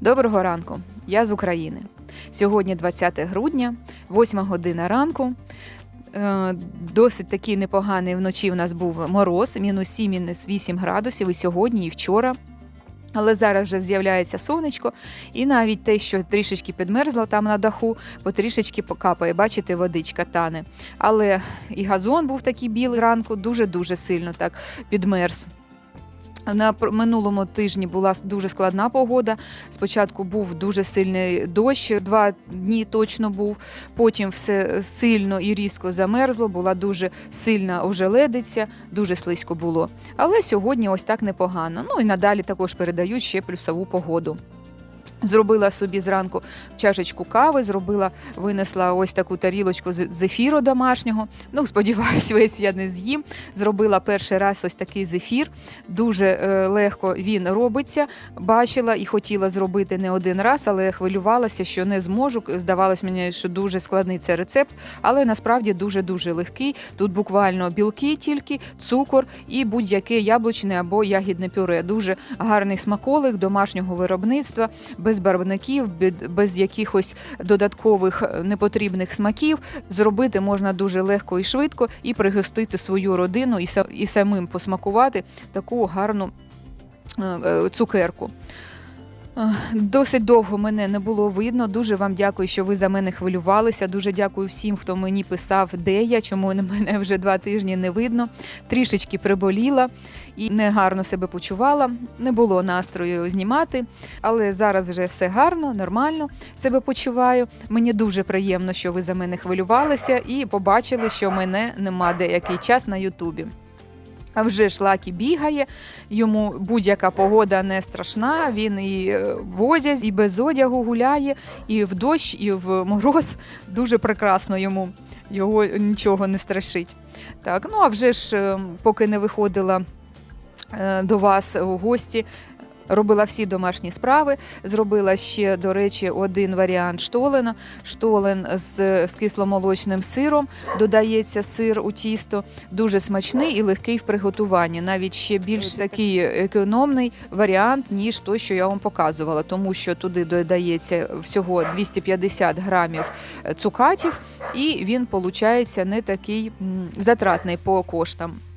Доброго ранку, я з України. Сьогодні 20 грудня, 8 година ранку. Е, Досить такий непоганий вночі. У нас був мороз, мінус 7, мінус 8 градусів і сьогодні, і вчора. Але зараз вже з'являється сонечко, і навіть те, що трішечки підмерзло там на даху, потрішечки покапає. Бачите, водичка тане. Але і газон був такий білий зранку, дуже-дуже сильно так підмерз. На минулому тижні була дуже складна погода. Спочатку був дуже сильний дощ, два дні точно був. Потім все сильно і різко замерзло, була дуже сильна ожеледиця, дуже слизько було. Але сьогодні ось так непогано. Ну і надалі також передають ще плюсову погоду. Зробила собі зранку чашечку кави, зробила, винесла ось таку тарілочку зефіру домашнього. Ну, сподіваюсь, весь я не з'їм. Зробила перший раз ось такий зефір. Дуже е, легко він робиться. Бачила і хотіла зробити не один раз, але хвилювалася, що не зможу. Здавалось мені, що дуже складний це рецепт, але насправді дуже-дуже легкий. Тут буквально білки тільки, цукор і будь-яке яблучне або ягідне пюре. Дуже гарний смаколик домашнього виробництва, без барвників, без якихось додаткових е, непотрібних смаків. Зробити можна дуже легко і швидко, і пригостити свою родину, і, са- і самим посмакувати таку гарну е, е, цукерку. Е, Досить довго мене не було видно. Дуже вам дякую, що ви за мене хвилювалися. Дуже дякую всім, хто мені писав, де я, чому мене вже два тижні не видно. Трішечки приболіла і негарно себе почувала. Не було настрою знімати, але зараз вже все гарно, нормально себе почуваю. Мені дуже приємно, що ви за мене хвилювалися і побачили, що мене нема деякий час на Ютубі. А вже ж Лакі бігає, йому будь-яка погода не страшна. Він і е, в одязі, і без одягу гуляє, і в дощ, і в мороз. Дуже прекрасно йому його нічого не страшить. Так, ну а вже ж, е, поки не виходила е, до вас у гості. Робила всі домашні справи. Зробила ще, до речі, один варіант штолена. Штолен з, з кисломолочним сиром. Додається сир у тісто. Дуже смачний і легкий в приготуванні. Навіть ще більш такий економний варіант, ніж той, що я вам показувала, тому що туди додається всього 250 грамів е, цукатів, і він виходить не такий затратний по коштам.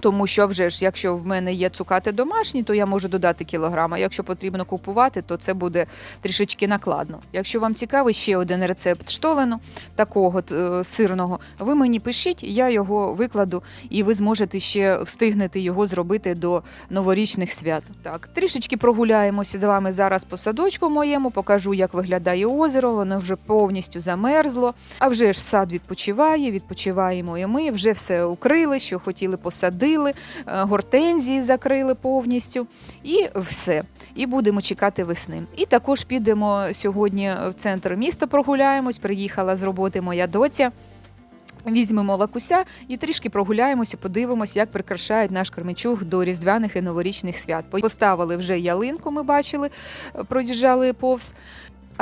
Тому що вже ж, якщо в мене є цукати домашні, то я можу додати кілограм. А якщо потрібно купувати, то це буде трішечки накладно. Якщо вам цікавий ще один рецепт штолену, такого е, сирного, ви мені пишіть, я його викладу, і ви зможете ще встигнете його зробити до новорічних свят. Так, трішечки прогуляємося з вами зараз по садочку моєму, покажу, як виглядає озеро. Воно вже повністю замерзло. А вже ж сад відпочиває, відпочиваємо і ми. Вже все укрили, що хотіли посадили, е, гортензії закрили повністю, і все. І будемо чекати весни. І також підемо сьогодні в центр міста прогуляємось. Приїхала з роботи моя доця. Візьмемо лакуся і трішки прогуляємося, подивимося, як прикрашають наш Кременчуг до різдвяних і новорічних свят. Поставили вже ялинку, ми бачили, е, проїжджали повз.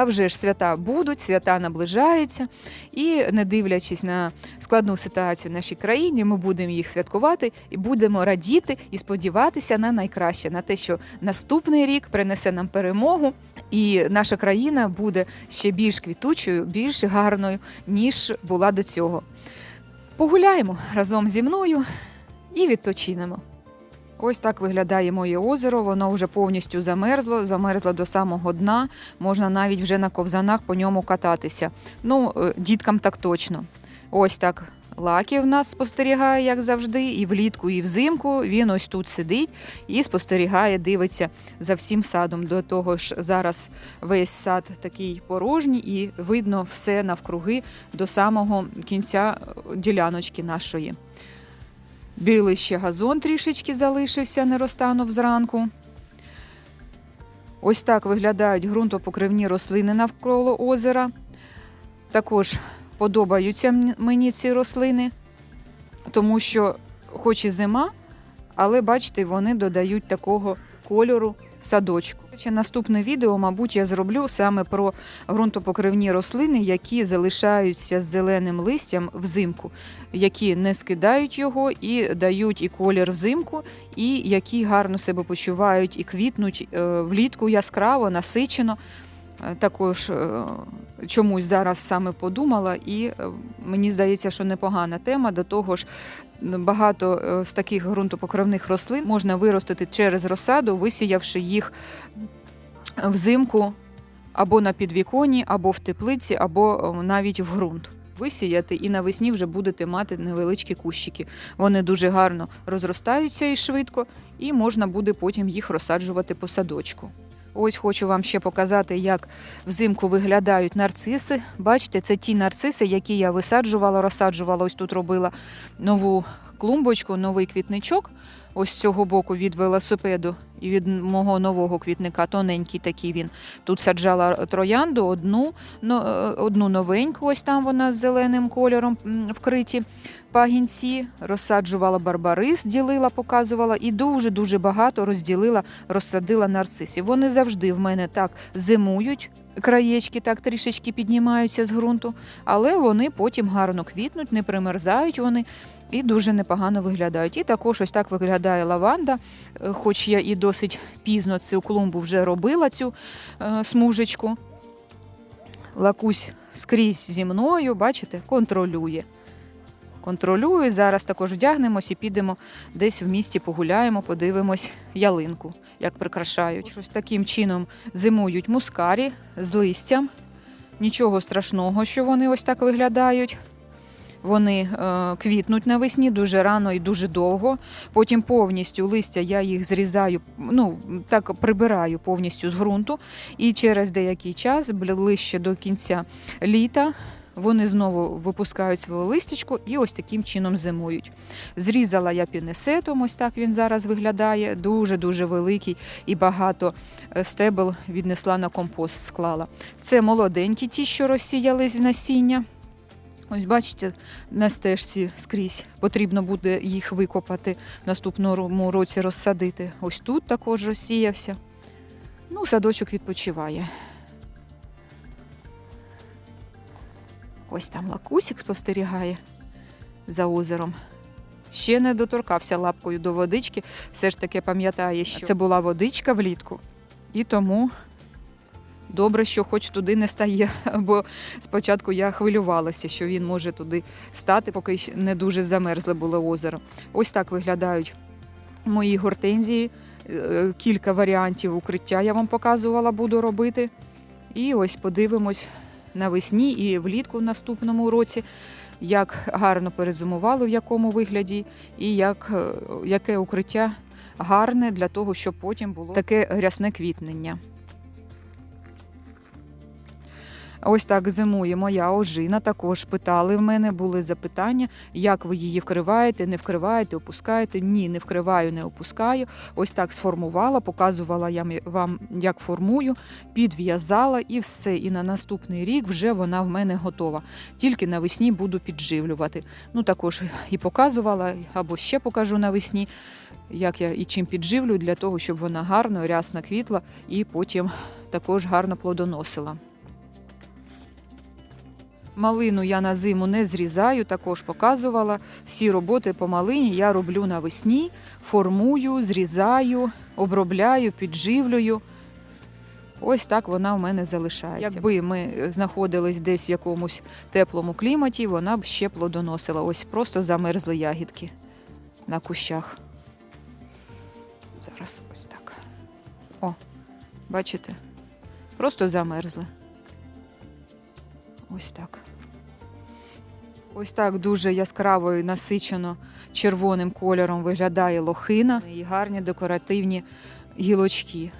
А вже ж свята будуть, свята наближаються, і не дивлячись на складну ситуацію в нашій країні, ми будемо їх святкувати і будемо радіти і сподіватися на найкраще, на те, що наступний рік принесе нам перемогу, і наша країна буде ще більш квітучою, більш гарною, ніж була до цього. Погуляємо разом зі мною і відпочинемо. Ось так виглядає моє озеро. Воно вже повністю замерзло, замерзло до самого дна. Можна навіть вже на ковзанах по ньому кататися. Ну, е, діткам так точно. Ось так. Лакі в нас спостерігає, як завжди, і влітку, і взимку. Він ось тут сидить і спостерігає, дивиться за всім садом. До того ж, зараз весь сад такий порожній, і видно все навкруги до самого кінця е, діляночки нашої. Білий ще газон трішечки залишився, не розтанув зранку. Ось так виглядають ґрунтопокривні рослини навколо озера. Також подобаються мені ці рослини, тому що, хоч і зима, але бачите, вони додають такого кольору в садочку. Ще наступне відео, мабуть, я зроблю саме про ґрунтопокривні рослини, які залишаються з зеленим листям взимку, які не скидають його і дають і колір взимку, і які гарно себе почувають і квітнуть е, влітку яскраво, насичено. Також е, чомусь зараз саме подумала, і е, мені здається, що непогана тема. До того ж, багато е, з таких ґрунтопокривних рослин можна виростити через розсаду, висіявши їх взимку або на підвіконні, або в теплиці, або навіть в ґрунт. Висіяти і навесні вже будете мати невеличкі кущики. Вони дуже гарно розростаються і швидко, і можна буде потім їх розсаджувати по садочку. Ось хочу вам ще показати, як взимку виглядають нарциси. Бачите, це ті нарциси, які я висаджувала, розсаджувала. Ось тут робила нову клумбочку, новий квітничок. Ось з цього боку від велосипеду і від мого нового квітника, тоненький такий він. Тут саджала троянду, одну, е, одну новеньку, ось там вона з зеленим кольором вкриті пагінці, розсаджувала барбарис, ділила, показувала, і дуже-дуже багато розділила, розсадила нарцисів. Вони завжди в мене так зимують. Краєчки так трішечки піднімаються з ґрунту, але вони потім гарно квітнуть, не примерзають вони і дуже непогано виглядають. І також ось так виглядає лаванда. Е, Хоч я і досить пізно цю клумбу вже робила, цю е, смужечку. Лакусь скрізь зі мною, бачите, контролює. Контролює. Зараз також вдягнемось і підемо десь в місті погуляємо, подивимось ялинку, як прикрашають. Ось таким чином зимують мускарі з листям. Нічого страшного, що вони ось так виглядають. Вони е, квітнуть навесні дуже рано і дуже довго. Потім повністю листя я їх зрізаю, ну так прибираю повністю з ґрунту. І через деякий час, ближче до кінця літа, вони знову випускають своє листячко і ось таким чином зимують. Зрізала я пінесетом, ось так він зараз виглядає. Дуже дуже великий і багато е, стебел віднесла на компост, склала. Це молоденькі ті, що розсіялись з насіння. Ось бачите, на стежці скрізь потрібно буде їх викопати в наступному році розсадити. Ось тут також розсіявся. Ну, садочок відпочиває. Ось там лакусик спостерігає за озером. Ще не доторкався лапкою до водички, все ж таки пам'ятає, що це була водичка влітку. І тому добре, що хоч туди не стає, бо спочатку я хвилювалася, що він може туди стати, поки не дуже замерзле було озеро. Ось так виглядають мої гортензії. Е, Кілька варіантів укриття я вам показувала, буду робити. І ось подивимось навесні і влітку в наступному році, як гарно перезимували, в якому вигляді, і як, е, яке укриття гарне для того, щоб потім було таке рясне квітнення. Ось так зимує моя ожина. Також питали в мене, були запитання, як ви її вкриваєте, не вкриваєте, опускаєте. Ні, не вкриваю, не опускаю. Ось так сформувала, показувала я вам, як формую, підв'язала і все. І на наступний рік вже вона в мене готова. Тільки навесні буду підживлювати. Ну також і показувала, або ще покажу навесні, як я і чим підживлю, для того, щоб вона гарно, рясно квітла і потім також гарно плодоносила. Малину я на зиму не зрізаю, також показувала. Всі роботи по малині я роблю навесні, формую, зрізаю, обробляю, підживлюю. Ось так вона в мене залишається. Якби ми знаходились десь в якомусь теплому кліматі, вона б ще плодоносила. Ось просто замерзли ягідки на кущах. Зараз ось так. О, бачите? Просто замерзли. Ось так. Ось так дуже яскраво і насичено червоним кольором виглядає лохина і гарні декоративні гілочки.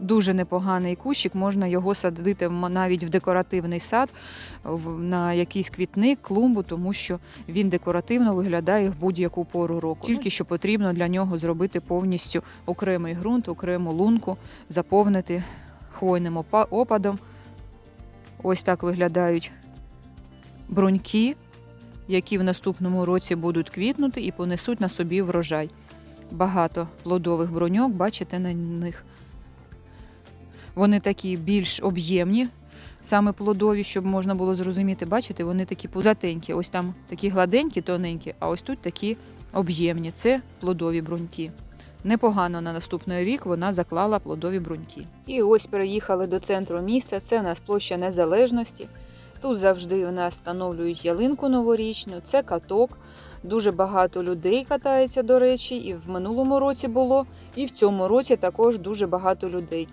Дуже непоганий кущик, можна його садити навіть в декоративний сад, на якийсь квітник, клумбу, тому що він декоративно виглядає в будь-яку пору року. Тільки що потрібно для нього зробити повністю окремий ґрунт, окрему лунку, заповнити хвойним опадом. Ось так виглядають бруньки, які в наступному році будуть квітнути і понесуть на собі врожай. Багато плодових бруньок, бачите на них Вони такі більш об'ємні, саме плодові, щоб можна було зрозуміти. Бачите, вони такі пузатенькі. Ось там такі гладенькі, тоненькі, а ось тут такі об'ємні. Це плодові бруньки. Непогано на наступний рік вона заклала плодові бруньки. І ось переїхали до центру міста. Це у нас площа Незалежності. Тут завжди в нас встановлюють ялинку новорічну, це каток. Дуже багато людей катається, до речі, і в минулому році було, і в цьому році також дуже багато людей.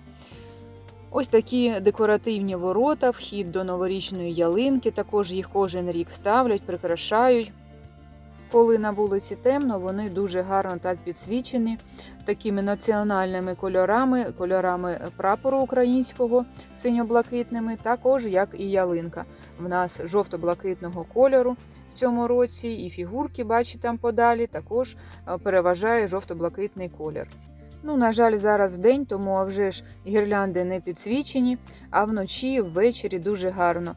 Ось такі декоративні ворота, вхід до новорічної ялинки. Також їх кожен рік ставлять, прикрашають. Коли на вулиці темно, вони дуже гарно так підсвічені такими національними кольорами, кольорами прапору українського синьо-блакитними, також як і ялинка. В нас жовто-блакитного кольору в цьому році, і фігурки, бачите, там подалі, також е, переважає жовто-блакитний колір. Ну, на жаль, зараз день, тому а вже ж гірлянди не підсвічені, а вночі, ввечері дуже гарно.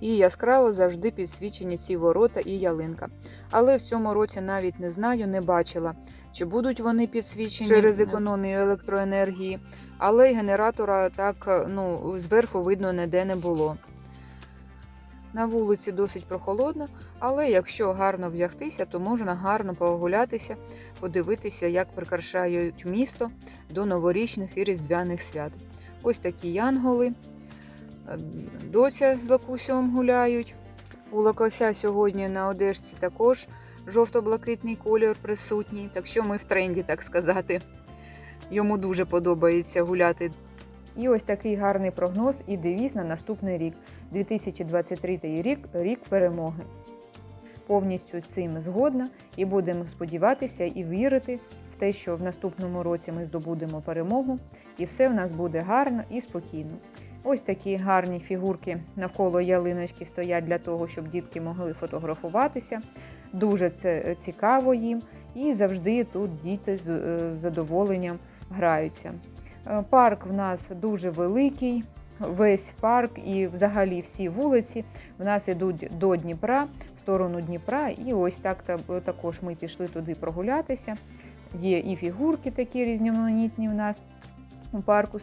І яскраво завжди підсвічені ці ворота і ялинка. Але в цьому році навіть не знаю, не бачила, чи будуть вони підсвічені через економію електроенергії, але й генератора так ну, зверху видно ніде не було. На вулиці досить прохолодно, але якщо гарно вдягтися, то можна гарно прогулятися, подивитися, як прикрашають місто до новорічних і різдвяних свят. Ось такі янголи. Доця з лакусем гуляють. У лакося сьогодні на одежці також жовто-блакитний колір присутній, так що ми в тренді, так сказати. Йому дуже подобається гуляти. І ось такий гарний прогноз і девіз на наступний рік. 2023 рік рік перемоги. Повністю цим згодна і будемо сподіватися і вірити в те, що в наступному році ми здобудемо перемогу, і все в нас буде гарно і спокійно. Ось такі гарні фігурки навколо ялиночки стоять для того, щоб дітки могли фотографуватися. Дуже це цікаво їм, і завжди тут діти з е, задоволенням граються. Е, Парк в нас дуже великий, весь парк і взагалі всі вулиці в нас йдуть до Дніпра, в сторону Дніпра. І ось так також ми пішли туди прогулятися. Є і фігурки такі різноманітні в нас у парку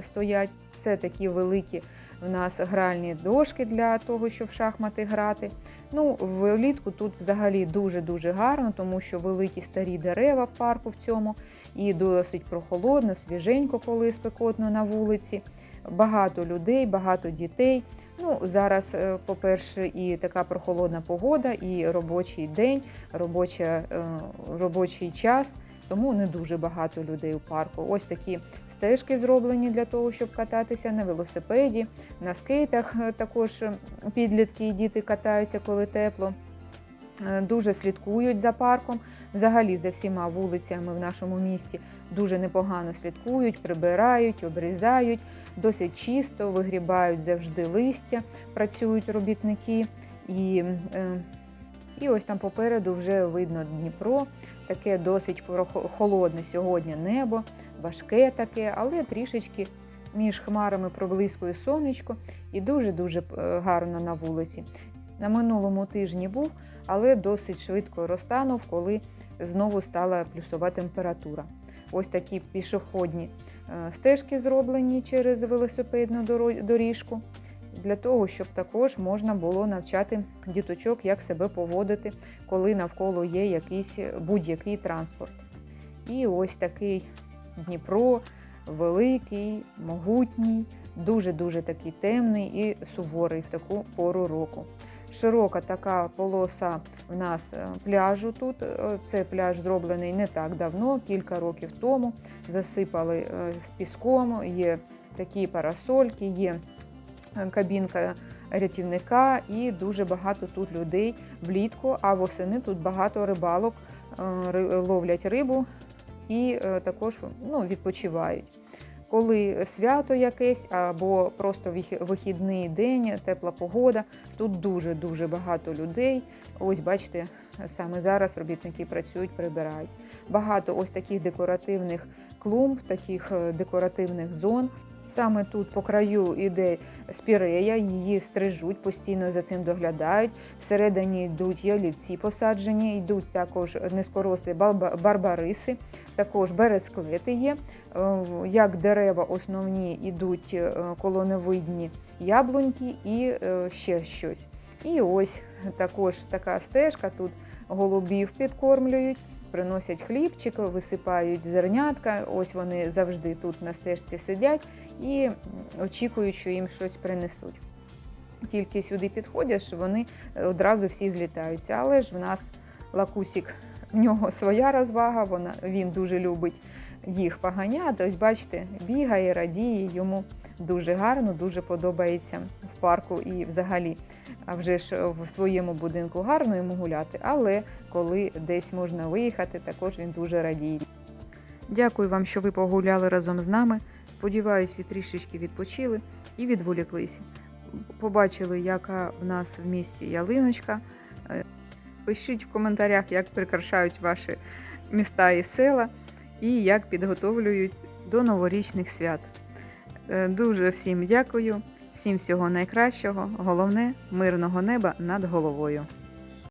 стоять. Це такі великі в нас гральні дошки для того, щоб в шахмати грати. Ну, влітку тут взагалі дуже-дуже гарно, тому що великі старі дерева в парку в цьому, і досить прохолодно, свіженько, коли спекотно на вулиці. Багато людей, багато дітей. Ну, зараз, е, по-перше, і така прохолодна погода, і робочий день, робоча, е, робочий час, тому не дуже багато людей у парку. Ось такі стежки зроблені для того, щоб кататися на велосипеді, на скейтах е, також е, підлітки і діти катаються, коли тепло. Е, Дуже слідкують за парком. Взагалі за всіма вулицями в нашому місті дуже непогано слідкують, прибирають, обрізають, досить чисто, вигрібають завжди листя, працюють робітники. І, і ось там попереду вже видно Дніпро, таке досить холодне сьогодні небо, важке таке, але трішечки між хмарами проблискує сонечко і дуже-дуже е, гарно на вулиці. На минулому тижні був, але досить швидко розтанув, коли знову стала плюсова температура. Ось такі пішохідні е, стежки зроблені через велосипедну доріжку, для того, щоб також можна було навчати діточок, як себе поводити, коли навколо є якийсь е, будь-який транспорт. І ось такий Дніпро, великий, могутній, дуже-дуже такий темний і суворий в таку пору року. Широка така полоса в нас е, пляжу тут. Е, Це пляж зроблений не так давно, кілька років тому. Засипали з піском, є такі парасольки, є кабінка рятівника і дуже багато тут людей влітку, а восени тут багато рибалок е, ловлять рибу і е, також ну, відпочивають. Коли свято якесь або просто вихідний день, тепла погода, тут дуже-дуже багато людей. Ось бачите, саме зараз робітники працюють, прибирають. Багато ось таких декоративних клумб, таких е, декоративних зон. Саме тут по краю іде спірея, її стрижуть, постійно за цим доглядають. Всередині йдуть ялівці посаджені, йдуть також низькорослі барба- барбариси. також бересклети є. Е, Як дерева основні йдуть е, колоновидні яблуньки і е, ще щось. І ось також така стежка. Тут голубів підкормлюють, приносять хлібчик, висипають зернятка. Ось вони завжди тут на стежці сидять і очікують, що їм щось принесуть. Тільки сюди підходять, вони одразу всі злітаються. Але ж в нас лакусік, в нього своя розвага, вона, він дуже любить їх поганяти. Ось бачите, бігає, радіє, йому дуже гарно, дуже подобається в парку і взагалі. А вже ж в своєму будинку гарно йому гуляти, але коли десь можна виїхати, також він дуже радіє. Дякую вам, що ви погуляли разом з нами. Сподіваюсь, ви трішечки відпочили і відволіклися. Побачили, яка в нас в місті ялиночка. Пишіть в коментарях, як прикрашають ваші міста і села, і як підготовлюють до новорічних свят. Е, Дуже всім дякую, всім всього найкращого. Головне мирного неба над головою.